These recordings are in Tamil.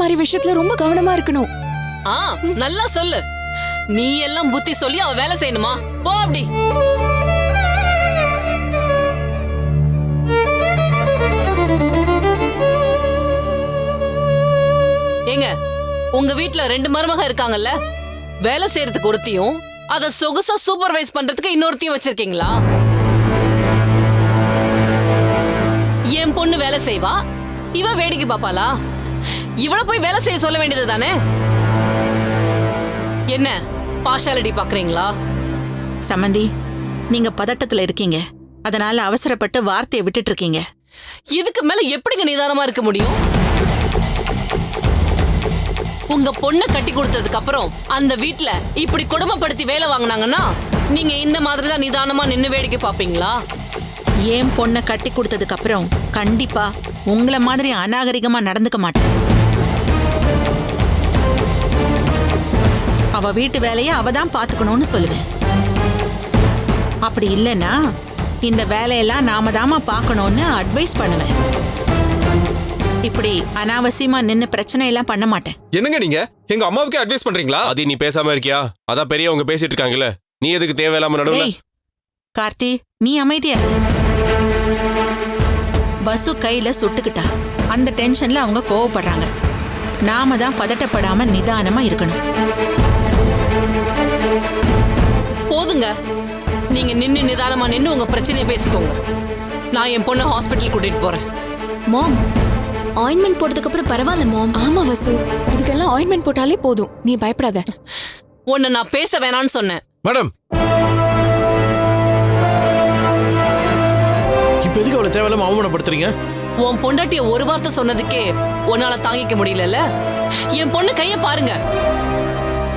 மாதிரி விஷயத்துல ரொம்ப கவனமா இருக்கணும். ஆ நல்லா சொல்லு. நீ எல்லாம் புத்தி சொல்லி அவ வேலை செய்யணுமா? போ அப்படி. ஏங்க உங்க வீட்ல ரெண்டு மருமக இருக்காங்கல்ல? வேலை செய்யறதுக்கு ஒருத்தியும் அத சொகுசா சூப்பர்வைஸ் பண்றதுக்கு இன்னொருத்தையும் வச்சிருக்கீங்களா? என் பொண்ணு வேலை செய்வா இவ வேடிக்கை பாப்பாளா இவள போய் வேலை செய்ய சொல்ல வேண்டியது தானே? என்ன பார்ஷாலிட்டி பாக்குறீங்களா சம்மந்தி நீங்க பதட்டத்துல இருக்கீங்க. அதனால அவசரப்பட்டு வார்த்தையை விட்டுட்டு இருக்கீங்க. இதுக்கு மேல எப்படிங்க நிதானமா இருக்க முடியும்? உங்க பொண்ணை கட்டி கொடுத்ததுக்கு அப்புறம் அந்த வீட்ல இப்படி கொடுமைப்படுத்தி வேலை வாங்குனாங்கன்னா நீங்க இந்த மாதிரி தான் நிதானமா நின்னு வேடிக்கை பாப்பீங்களா ஏன் பொண்ணை கட்டி கொடுத்ததுக்கு அப்புறம் கண்டிப்பா உங்கள மாதிரி அநாகரிகமா நடந்துக்க மாட்டேன். அவ வீட்டு வேலையை அவ தான் பாத்துக்கணும்னு சொல்லுவேன். அப்படி இல்லைன்னா இந்த வேலையெல்லாம் நாம தாமா பார்க்கணும்னு அட்வைஸ் பண்ணுவேன். இப்படி அனாவசியமா நின்னு பிரச்சனை எல்லாம் பண்ண மாட்டேன். என்னங்க நீங்க? எங்க அம்மாவுக்கே அட்வைஸ் பண்றீங்களா? அது நீ பேசாம இருக்கியா? அதான் பெரியவங்க பேசிட்டு இருக்காங்கல்ல. நீ எதுக்கு தேவையில்லாம நடுவுல? ஏய் கார்த்தி நீ அமைதியா இரு. பசு கையில சுட்டுக்கிட்டா அந்த டென்ஷன்ல அவங்க கோவப்படுறாங்க. நாம தான் பதட்டப்படாம நிதானமா இருக்கணும். போதுங்க. நீங்க நின்னு நிதானமா நின்னு உங்க பிரச்சனையை பேசிக்கோங்க. நான் என் பொண்ணை ஹாஸ்பிட்டல் கூட்டிட்டு போறேன். மாம் ஆயின்மெண்ட் போட்டதுக்கு அப்புறம் பரவாயில்ல மாம். ஆமா வசு. இதுக்கெல்லாம் ஆயின்மெண்ட் போட்டாலே போதும். நீ பயப்படாத. உன்னை நான் பேச வேணாம்னு சொன்னேன். மேடம். இப்ப எதுக்கு அவளை தேவையில்லாம அவமானப்படுத்துறீங்க? உன் பொண்டாட்டிய ஒரு வார்த்தை சொன்னதுக்கே உன்னால தாங்கிக்க முடியலல்ல? என் பொண்ணு கைய பாருங்க.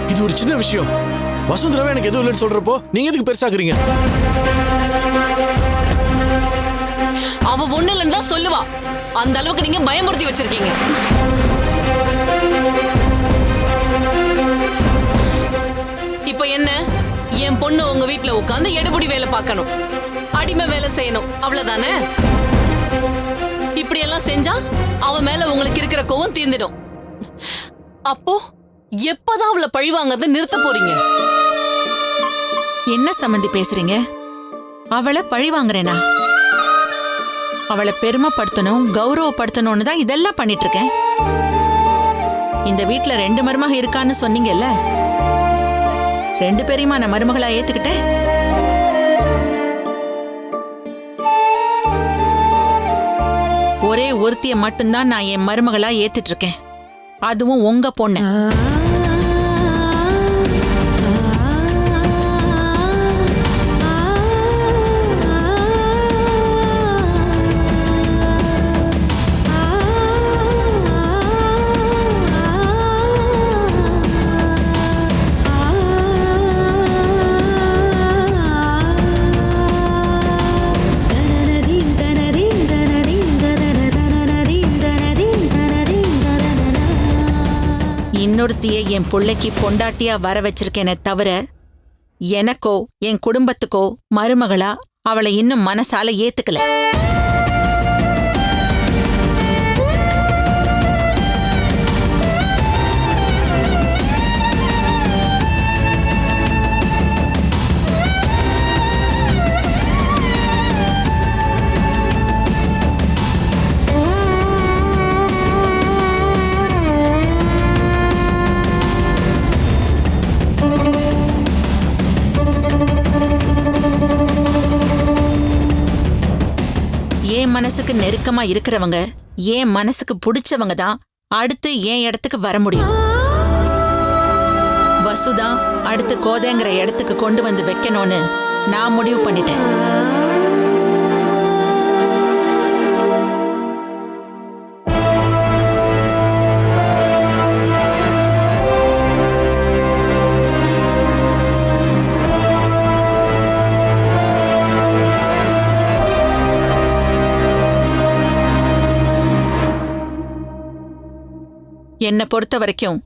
இது ஒரு சின்ன விஷயம். வசுந்தராவே எனக்கு எதுவும் இல்லைன்னு சொல்றப்போ நீங்க எதுக்கு பெருசாக்குறீங்க? அவ ஒண்ணு இல்லைன்னு தான் சொல்லுவா. அந்த அளவுக்கு நீங்க பயமுறுத்தி வச்சிருக்கீங்க. இப்ப என்ன? என் பொண்ணு உங்க வீட்ல உட்கார்ந்து எடுபடி வேலை பார்க்கணும். அடிமை வேலை செய்யணும். அவ்வளவுதானே? இப்படி எல்லாம் செஞ்சா அவ மேல உங்களுக்கு இருக்கிற கோவம் தீர்ந்துடும். அப்போ எப்பதான் அவளை பழிவாங்கறத நிறுத்த போறீங்க? என்ன சம்மந்தி பேசுறீங்க? அவளை பழி வாங்குறேனா? அவளை பெருமைப்படுத்தணும் கௌரவப்படுத்தணும்னு தான் இதெல்லாம் பண்ணிட்டு இருக்கேன் இந்த வீட்டில் ரெண்டு மருமக இருக்கான்னு சொன்னீங்கல்ல? ரெண்டு பேரையுமா நான் மருமகளா ஏத்துக்கிட்டேன்? ஒரே ஒருத்திய மட்டும்தான் நான் என் மருமகளா ஏத்துட்டு இருக்கேன் அதுவும் உங்க பொண்ணு. இன்னொருத்திய என் புள்ளைக்கு பொண்டாட்டியா வர வச்சிருக்கேனே தவிர எனக்கோ என் குடும்பத்துக்கோ மருமகளா அவளை இன்னும் மனசால ஏத்துக்கல. என் மனசுக்கு நெருக்கமா இருக்கிறவங்க என் மனசுக்கு பிடிச்சவங்க தான் அடுத்து என் இடத்துக்கு வர முடியும்? வசுதா அடுத்து கோதைங்கிற இடத்துக்கு கொண்டு வந்து வைக்கணும்னு நான் முடிவு பண்ணிட்டேன். என்னை பொறுத்த வரைக்கும்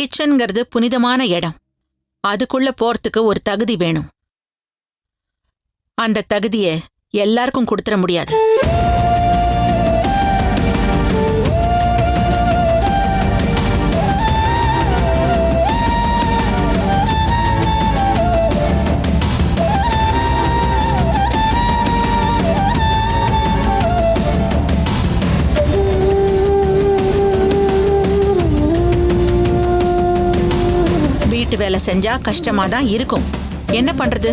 கிச்சன்ங்கிறது புனிதமான இடம். அதுக்குள்ள போறதுக்கு ஒரு தகுதி வேணும். அந்த தகுதியை எல்லாருக்கும் கொடுத்துட முடியாது. வீட்டு வேலை செஞ்சா கஷ்டமா தான் இருக்கும். என்ன பண்றது?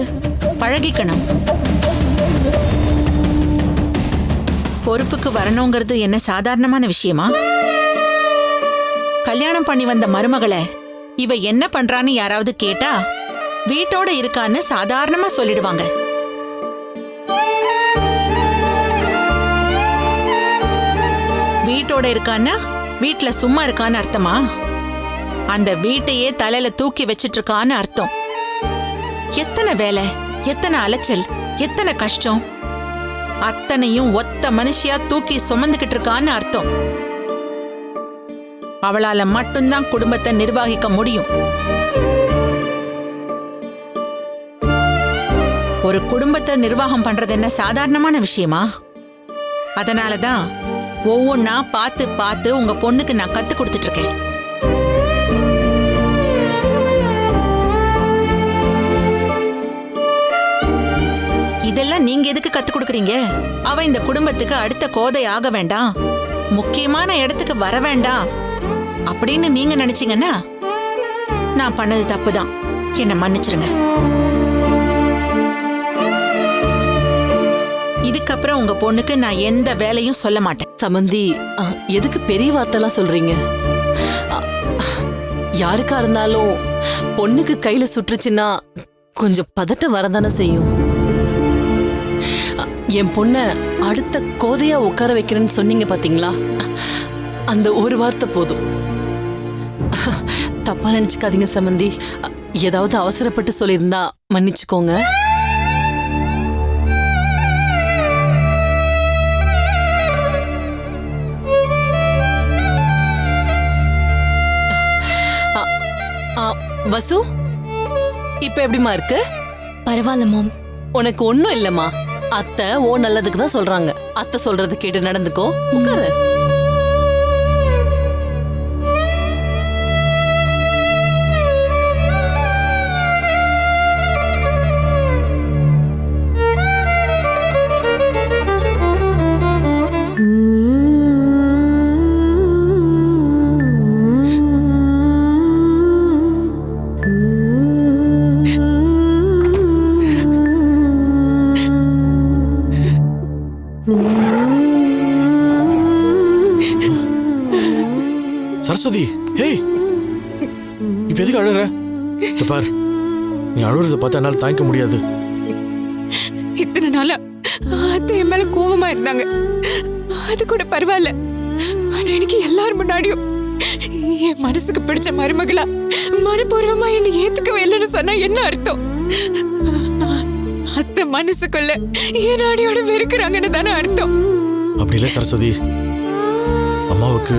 பழகிக்கணும். பொறுப்புக்கு வரணுங்கிறது என்ன சாதாரணமான விஷயமா? கல்யாணம் பண்ணி வந்த மருமகளை இவ என்ன பண்றான்னு யாராவது கேட்டா வீட்டோட இருக்கான்னு சாதாரணமா சொல்லிடுவாங்க. வீட்டோட இருக்கான்னா வீட்டுல சும்மா இருக்கான்னு அர்த்தமா? அந்த வீட்டையே தலையில தூக்கி வச்சிட்டு இருக்கான்னு அர்த்தம். எத்தனை வேலை எத்தனை அலைச்சல் எத்தனை கஷ்டம்? அத்தனையும் ஒத்த மனுஷியா தூக்கி சுமந்துகிட்டு இருக்கான்னு அர்த்தம். அவளால மட்டும்தான் குடும்பத்தை நிர்வகிக்க முடியும். ஒரு குடும்பத்தை நிர்வாகம் பண்றது என்ன சாதாரணமான விஷயமா? அதனாலதான் ஒவ்வொன்னா பார்த்து பார்த்து உங்க பொண்ணுக்கு நான் கத்து கொடுத்துட்டு இருக்கேன். இதெல்லாம் நீங்க எதுக்கு கத்து கொடுக்குறீங்க? அவ இந்த குடும்பத்துக்கு அடுத்த கோதை ஆக வேண்டாம். முக்கியமான இடத்துக்கு வர வேண்டாம். அப்படின்னு நீங்க நினைச்சீங்கன்னா நான் பண்ணது தப்புதான். என்ன மன்னிச்சிருங்க. இதுக்கப்புறம் உங்க பொண்ணுக்கு நான் எந்த வேலையும் சொல்ல மாட்டேன். சமந்தி எதுக்கு பெரிய வார்த்தைலாம் சொல்றீங்க? யாருக்கா இருந்தாலும் பொண்ணுக்கு கையில சுற்றுச்சுன்னா கொஞ்சம் பதட்டம் வரதானே செய்யும். என் பொண்ண அடுத்த கோதையா உட்கார வைக்கிறேன்னு சொன்னீங்க பாத்தீங்களா? அந்த ஒரு வார்த்தை போதும். தப்பா நினைச்சுக்காதீங்க சமந்தி. அ, ஏதாவது அவசரப்பட்டு சொல்லியிருந்தா மன்னிச்சுக்கோங்க. ஆ, வசு இப்ப எப்படிமா இருக்கு? பரவாயில்ல மாம் உனக்கு ஒண்ணும் இல்லம்மா. அத்தை ஓ நல்லதுக்கு தான் சொல்றாங்க. அத்தை சொல்றது கேட்டு நடந்துக்கோ. உட்காரு. சரஸ்வதி ஹேய் இப்ப எதுக்கு அழுற? பார். நீ அழுறத பார்த்தா என்னால தாங்கிக்க முடியாது. இத்தனை நாளா அத்தை என் மேல கோவமா இருந்தாங்க. அது கூட பரவாயில்ல. ஆனா எனக்கு எல்லார் முன்னாடியும் என் மனசுக்கு பிடிச்ச மருமகளா மனப்பூர்வமா என்னை ஏத்துக்கவே இல்லைன்னு சொன்னா என்ன அர்த்தம்? அத்தை மனசுக்குள்ள என் நாடியோட வெறுக்கிறாங்கன்னு தானே அர்த்தம்? அப்படி இல்லை சரஸ்வதி. அம்மாவுக்கு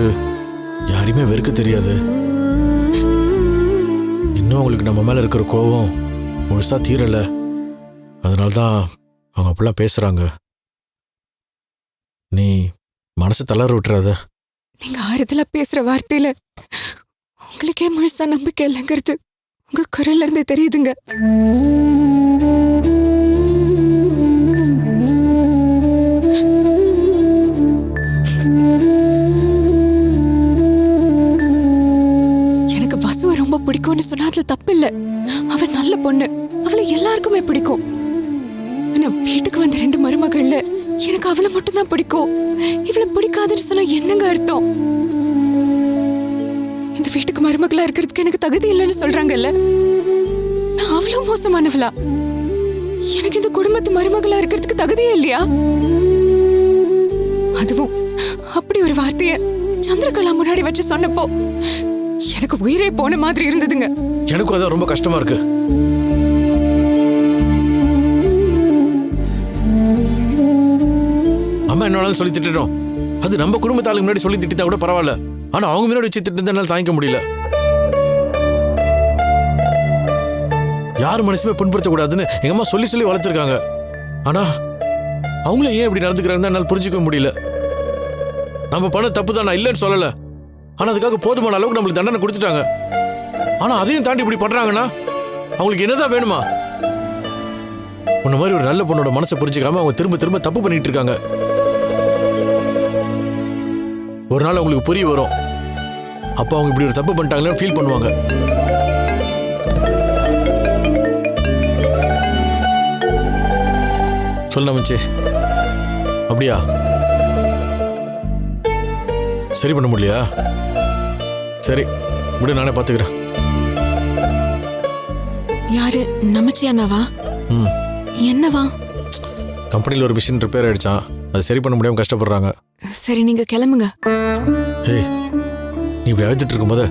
யாரையுமே வெறுக்க தெரியாது. இன்னும் அவங்களுக்கு நம்ம மேலே இருக்கிற கோபம் முழுசாக தீரலை. அதனால தான் அவங்க அப்படிலாம் பேசுகிறாங்க நீ மனசு தளர விட்டுறாத. நீங்க ஆறுதலா பேசுற வார்த்தையில உங்களுக்கே முழுசா நம்பிக்கை இல்லைங்கிறது உங்க குரல்ல தெரியுதுங்க. பிடிக்கும்னு சொன்னா அதுல தப்பு இல்ல அவள் நல்ல பொண்ணு. அவளை எல்லாருக்குமே பிடிக்கும். ஆனா வீட்டுக்கு வந்த ரெண்டு மருமகள்ல எனக்கு அவளை மட்டும் தான் பிடிக்கும். இவளை பிடிக்காதுன்னு சொன்னா என்னங்க அர்த்தம்? இந்த வீட்டுக்கு மருமகளா இருக்கிறதுக்கு எனக்கு தகுதி இல்லைன்னு சொல்றாங்கல்ல? நான் அவ்வளவு மோசமானவளா? எனக்கு இந்த குடும்பத்து மருமகளா இருக்கிறதுக்கு தகுதியே இல்லையா? அதுவும் அப்படி ஒரு வார்த்தைய சந்திரகலா முன்னாடி வச்சு சொன்னப்போ எனக்கு உயிரே போன மாதிரி இருந்ததுங்க. எனக்கும் அதான் ரொம்ப கஷ்டமா இருக்கு. அம்மா என்ன சொல்லி திட்டுறோம் அது நம்ம குடும்பத்தாளுக்கு முன்னாடி சொல்லி திட்டா கூட பரவாயில்ல. ஆனா அவங்க முன்னாடி வச்சு திட்டு தாங்கிக்க முடியல. யார் மனசுமே புண்படுத்த கூடாதுன்னு எங்க அம்மா சொல்லி சொல்லி வளர்த்துருக்காங்க. ஆனா அவங்கள ஏன் இப்படி நடந்துக்கிறாங்கன்னு என்னால் புரிஞ்சுக்க முடியல. நம்ம பண்ண தப்பு தான் நான் இல்லைன்னு சொல்லல. ஆனால் அதுக்காக போதுமான அளவுக்கு நம்மளுக்கு தண்டனை கொடுத்துட்டாங்க. ஆனால் அதையும் தாண்டி இப்படி பண்ணுறாங்கன்னா அவங்களுக்கு என்னதான் வேணுமா? உன்ன மாதிரி ஒரு நல்ல பொண்ணோட மனசை புரிஞ்சுக்காம அவங்க திரும்ப திரும்ப தப்பு பண்ணிட்டு இருக்காங்க. ஒரு நாள் அவங்களுக்கு புரிய வரும். அப்போ அவங்க இப்படி ஒரு தப்பு பண்ணிட்டாங்களேன்னு ஃபீல் பண்ணுவாங்க. சொல்லமிச்சு அப்படியா? சரி பண்ண முடியலையா? சரி விடு நானே பார்த்துக்கிறேன். யாரு நமச்சி அண்ணாவா? ம். என்னவா? கம்பெனியில் ஒரு மிஷின் ரிப்பேர் ஆயிடுச்சான் அது சரி பண்ண முடியாமல் கஷ்டப்படுறாங்க. சரி நீங்க கிளம்புங்க. ஏய் நீ இப்படி அழுதுட்டு இருக்கும்போது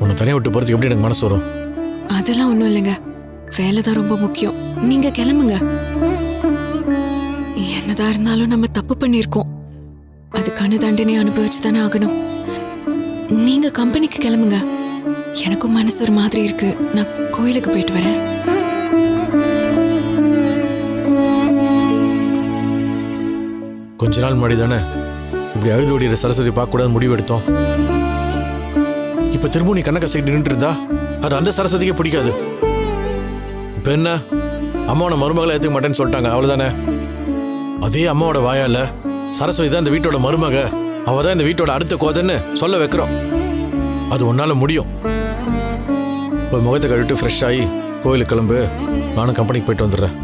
உன்னை தனியாக விட்டு போகிறதுக்கு எப்படி எனக்கு மனசு வரும்? அதெல்லாம் ஒண்ணும் இல்லைங்க. வேலை தான் ரொம்ப முக்கியம். நீங்க கிளம்புங்க. என்னதான் இருந்தாலும் நம்ம தப்பு பண்ணியிருக்கோம். அதுக்கான தண்டனை அனுபவிச்சு தானே ஆகணும். நீங்க கம்பெனிக்கு கிளம்புங்க. எனக்கும் மனசு ஒரு மாதிரி இருக்கு. நான் கோயிலுக்கு போயிட்டு வரேன். கொஞ்ச நாள் முன்னாடி தானே இப்படி அழுது ஓடிற சரஸ்வதி பார்க்கக்கூடாது முடிவு எடுத்தோம். இப்போ திரும்ப நீ கண்ணக்க சைடு நின்று இருந்தா அது அந்த சரஸ்வதிக்கே பிடிக்காது. இப்போ என்ன? அம்மாவோட மருமகளை ஏற்றுக்க மாட்டேன்னு சொல்லிட்டாங்க. அவ்வளோதானே அதே அம்மாவோட வாயால சரஸ்வதி தான் இந்த வீட்டோட மருமக. அவ தான் இந்த வீட்டோட அடுத்த கோதன்னு சொல்ல வைக்கிறோம். அது உன்னால முடியும். இப்போ முகத்தை கழுவிட்டு ஃப்ரெஷ் ஆகி கோயிலுக்கு கிளம்பு. நானும் கம்பெனிக்கு போயிட்டு வந்துடுறேன்.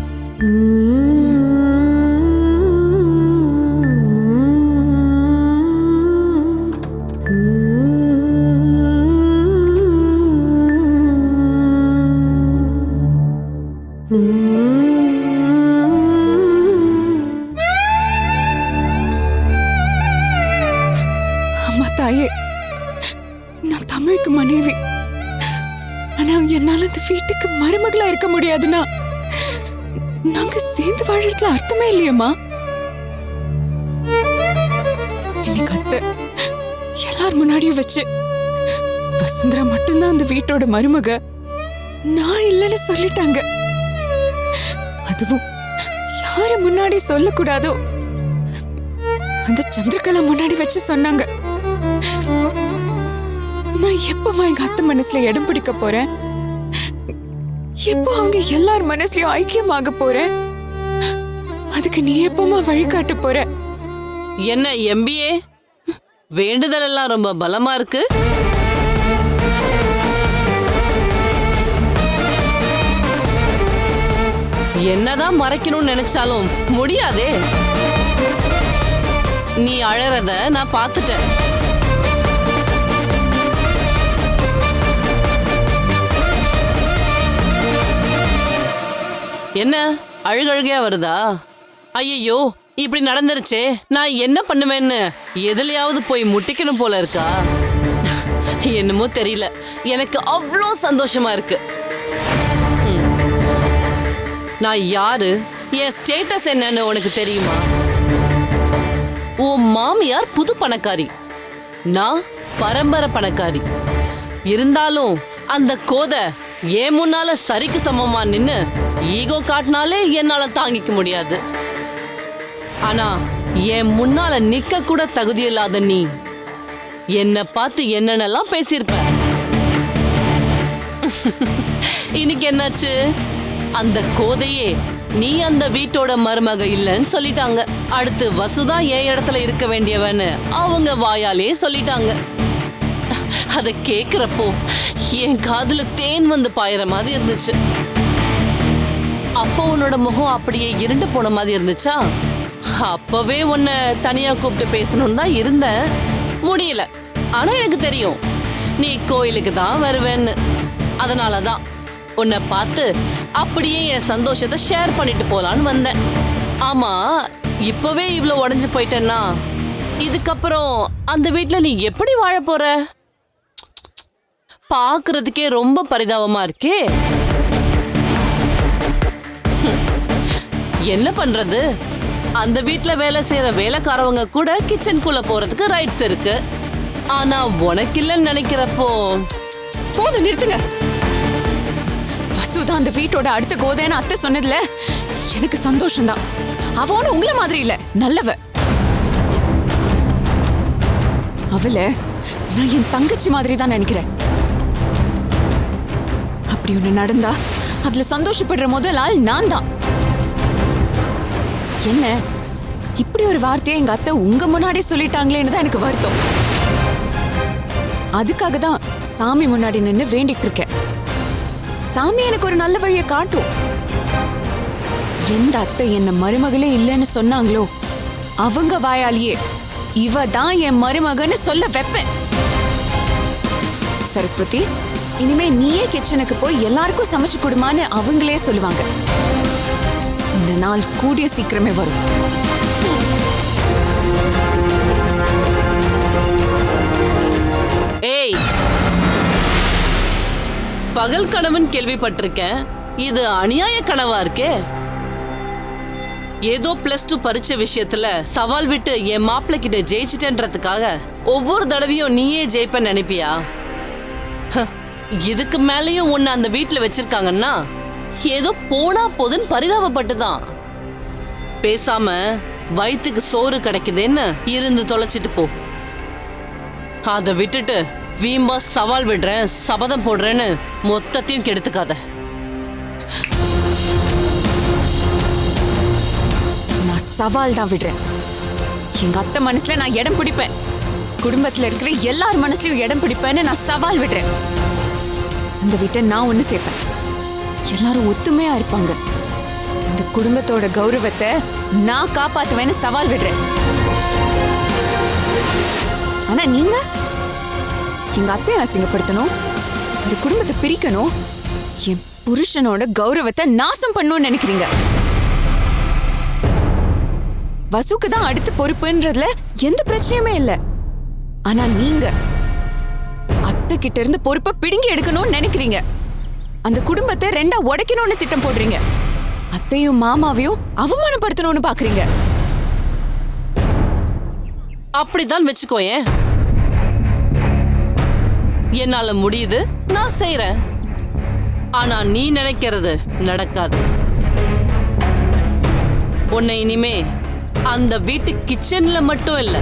Mm-hmm. அந்த வீட்டுக்கு மருமகளா இருக்க முடியாதுன்னா நாங்க சேர்ந்து வாழறதுல அர்த்தமே இல்லையம்மா. இன்னைக்கு அத்தை எல்லார் முன்னாடியும் வச்சு வசுந்தரா மட்டும்தான் அந்த வீட்டோட மருமக. நான் இல்லைன்னு சொல்லிட்டாங்க. அதுவும் யாரு முன்னாடி சொல்லக்கூடாதோ? அந்த சந்திரகலா முன்னாடி வச்சு சொன்னாங்க. நான் எப்பமா எங்க அத்தை மனசுல இடம் பிடிக்க போறேன்? எப்போ அவங்க எல்லார் மனசுலயும் ஐக்கியமாக போறேன் அதுக்கு நீ எப்பமா வழிகாட்ட போற? என்ன எம்பிஏ வேண்டுதல் எல்லாம் ரொம்ப பலமா இருக்கு? என்னதான் மறைக்கணும்னு நினைச்சாலும் முடியாதே. நீ அழறத நான் பார்த்துட்டேன். என்ன? அழுகழுகையா வருதா? ஐயோ இப்படி நடந்துருச்சே. நான் என்ன பண்ணுவேன்னு? எதுலயாவது போய் முட்டிக்கணும் போல இருக்கா? என்னமோ தெரியல. எனக்கு அவ்வளோ சந்தோஷமா இருக்கு. நான் யாரு? என் ஸ்டேட்டஸ் என்னன்னு உனக்கு தெரியுமா? உன் மாமியார் புது பணக்காரி. நான் பரம்பரை பணக்காரி. இருந்தாலும் அந்த கோதை ஏன் முன்னால சரிக்கு சமமா நின்னு ஈகோ காட்டினாலே என்னால தாங்கிக்க முடியாது. ஆனா என் முன்னால நிக்க கூட தகுதி இல்லாத நீ என்ன பார்த்து என்னென்னலாம் பேசியிருப்ப? இன்னைக்கு என்னாச்சு? அந்த கோதையே நீ அந்த வீட்டோட மருமக இல்லைன்னு சொல்லிட்டாங்க. அடுத்து வசுதா என் இடத்துல இருக்க வேண்டியவன்னு அவங்க வாயாலே சொல்லிட்டாங்க. அதை கேக்குறப்போ என் காதுல தேன் வந்து பாயிற மாதிரி இருந்துச்சு. அப்போ உன்னோட முகம் அப்படியே இருண்டு போன மாதிரி இருந்துச்சா? அப்பவே உன்னை தனியா கூப்பிட்டு பேசணும்னு தான் இருந்தேன். முடியல. ஆனா எனக்கு தெரியும். நீ கோயிலுக்கு தான் வருவேன்னு. அதனால தான் உன்னை பார்த்து அப்படியே என் சந்தோஷத்தை ஷேர் பண்ணிட்டு போலான்னு வந்தேன். ஆமா இப்பவே இவ்வளோ உடஞ்சு போயிட்டேன்னா இதுக்கப்புறம் அந்த வீட்டில் நீ எப்படி வாழ போற? பார்க்கிறதுக்கே ரொம்ப பரிதாபமா இருக்கே. என்ன பண்றது? அந்த வீட்ல வேலை செய்யற வேலைக்காரவங்க கூட கிச்சனுக்குள்ள போறதுக்கு ரைட்ஸ் இருக்கு. ஆனா உனக்கு இல்லைன்னு நினைக்கிறப்போ. போதும் நிறுத்துங்க. வசுதா அந்த வீட்டோட அடுத்த கோதைன்னு அத்தை சொன்னதுல எனக்கு சந்தோஷம்தான். அவ ஒண்ணும் உங்களை மாதிரி இல்ல நல்லவ. அவள நான் என் தங்கச்சி மாதிரி தான் நினைக்கிறேன். அப்படி ஒண்ணு நடந்தா அதுல சந்தோஷப்படுற முதல் ஆள் நான் தான் என்ன? இப்படி ஒரு வார்த்தையை எங்க அத்தை உங்க முன்னாடி சொல்லிட்டாங்களேன்னு தான் எனக்கு வருத்தம். அதுக்காக தான் சாமி முன்னாடி நின்னு வேண்டிட்டு இருக்கேன். சாமி எனக்கு ஒரு நல்ல வழியை காட்டும். எந்த அத்தை என்ன மருமகளே இல்லைன்னு சொன்னாங்களோ அவங்க வாயாலேயே இவ தான் என் மருமகன்னு சொல்ல வைப்பேன். சரஸ்வதி இனிமே நீயே கிச்சனுக்கு போய் எல்லாருக்கும் சமைச்சு கொடுமான்னு அவங்களே சொல்லுவாங்க. இந்த நாள் கூடிய சீக்கிரமே வரும். ஏய். பகல் கனவுன்னு கேள்விப்பட்டிருக்கேன். இது அநியாய கனவா இருக்கே? ஏதோ பிளஸ் டூ பரிச்ச விஷயத்துல சவால் விட்டு என் மாப்பிள்ளை கிட்ட ஜெயிச்சிட்டேன்றதுக்காக ஒவ்வொரு தடவையும் நீயே ஜெயிப்ப நினைப்பியா? ஹ, இதுக்கு மேலேயும் உன்னை அந்த வீட்டில் வச்சிருக்காங்கன்னா ஏதோ போனா போதுன்னு பரிதாபப்பட்டுதான். பேசாம வயிற்றுக்கு சோறு கிடைக்குதுன்னு இருந்து தொலைச்சிட்டு போ. அதை விட்டுட்டு வீம்பா சவால் விடுறேன் சபதம் போடுறேன்னு மொத்தத்தையும் கெடுத்துக்காத. நான் சவால் தான் விடுறேன். எங்க அத்தை மனசுல நான் இடம் பிடிப்பேன். குடும்பத்துல இருக்கிற எல்லார் மனசுலயும் இடம் பிடிப்பேன்னு நான் சவால் விடுறேன். இந்த வீட்டை நான் ஒன்று சேர்ப்பேன். எல்லாரும் ஒத்துமையா இருப்பாங்க. இந்த குடும்பத்தோட கௌரவத்தை நான் காப்பாத்துவேன்னு சவால் விடுறேன். ஆனா நீங்க? எங்க அத்தையை அசிங்கப்படுத்தணும்? இந்த குடும்பத்தை பிரிக்கணும்? என் புருஷனோட கௌரவத்தை நாசம் பண்ணணும்னு நினைக்கிறீங்க. வசுக்கு தான் அடுத்த பொறுப்புன்றதுல எந்த பிரச்சனையுமே இல்ல. ஆனா நீங்க அத்தை கிட்ட இருந்து பொறுப்பை பிடுங்கி எடுக்கணும்னு நினைக்கிறீங்க. அந்த குடும்பத்தை ரெண்டா உடைக்கணும்னு திட்டம் போடுறீங்க. அத்தையும் மாமாவையும் அவமானப்படுத்தணும்னு பாக்குறீங்க. அப்படிதான் வச்சுக்கோயேன் என்னால முடியுது நான் செய்யறேன் ஆனா நீ நினைக்கிறது நடக்காது. உன்னை இனிமே அந்த வீட்டு கிச்சன்ல மட்டும் இல்ல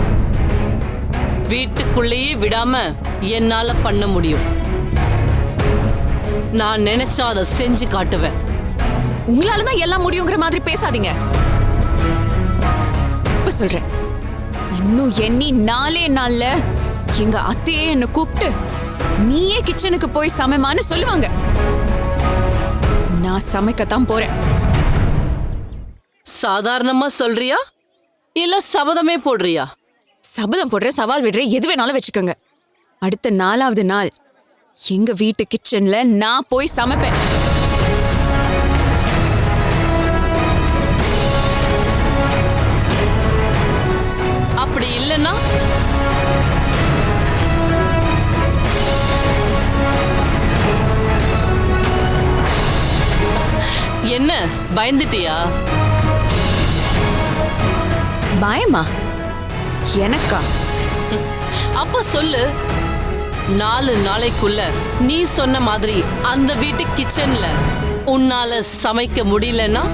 வீட்டுக்குள்ளேயே விடாம என்னால பண்ண முடியும். நான் நினைச்சா அதை செஞ்சு காட்டுவேன். உங்களால தான் எல்லாம் முடியுங்கிற மாதிரி பேசாதீங்க. இப்ப சொல்றேன். இன்னும் எண்ணி நாலே நாள்ல எங்க அத்தையே என்ன கூப்பிட்டு நீயே கிச்சனுக்கு போய் சமைமான்னு சொல்லுவாங்க. நான் சமைக்கத்தான் போறேன். சாதாரணமா சொல்றியா? இல்ல சபதமே போடுறியா? சபதம் போடுற சவால் விடுற எது வேணாலும் வச்சுக்கோங்க. அடுத்த நாலாவது நாள் எங்க வீட்டு கிச்சன்ல நான் போய் சமைப்பேன். அப்படி இல்லைன்னா? என்ன பயந்துட்டியா? பயமா? எனக்கா? அப்ப சொல்லு. நாலு நாளைக்குள்ள நீ சொன்ன மாதிரி அந்த வீட்டு கிச்சன்ல உன்னால சமைக்க முடியலன்னா?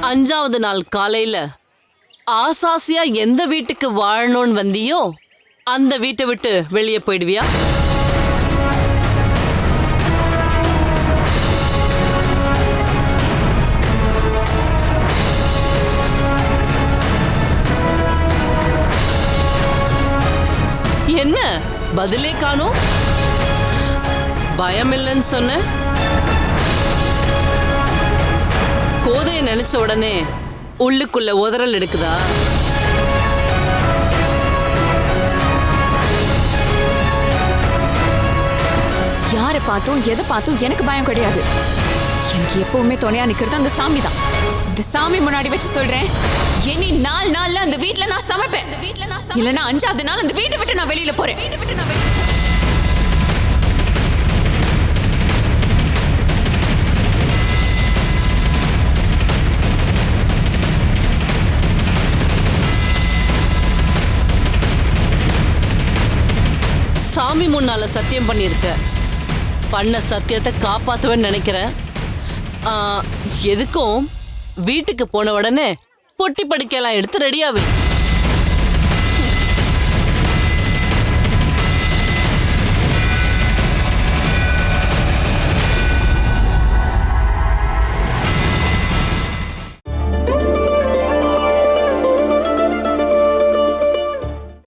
அஞ்சாவது நாள் காலையில ஆசாசியா எந்த வீட்டுக்கு வாழணும்னு வந்தியோ அந்த வீட்டை விட்டு வெளியே போயிடுவியா? என்ன? பதிலே காணோம். பயம் இல்லைன்னு சொன்ன கோதையை நினைச்ச உடனே உள்ளுக்குள்ள உதறல் எடுக்குதா? யாரை பார்த்தும் எதை பார்த்தும் எனக்கு பயம் கிடையாது. எனக்கு எப்பவுமே துணையா நிக்கிறது அந்த சாமி தான் இந்த சாமி முன்னாடி வச்சு சொல்றேன். இனி நாலு நாள்ல அந்த வீட்ல நான் சமைப்பேன். இந்த வீட்ல நான் இல்லனா அஞ்சாவது நாள் அந்த வீட்டை விட்டு நான் வெளியில போறேன். வீட்டை விட்டு நான் வெளியில சாமி முன்னால சத்தியம் பண்ணியிருக்க பண்ண சத்தியத்தை காப்பாற்றுவேன்னு நினைக்கிறேன் எதுக்கும்? வீட்டுக்கு போன உடனே பொட்டி படுக்கையெல்லாம் எடுத்து ரெடியாவே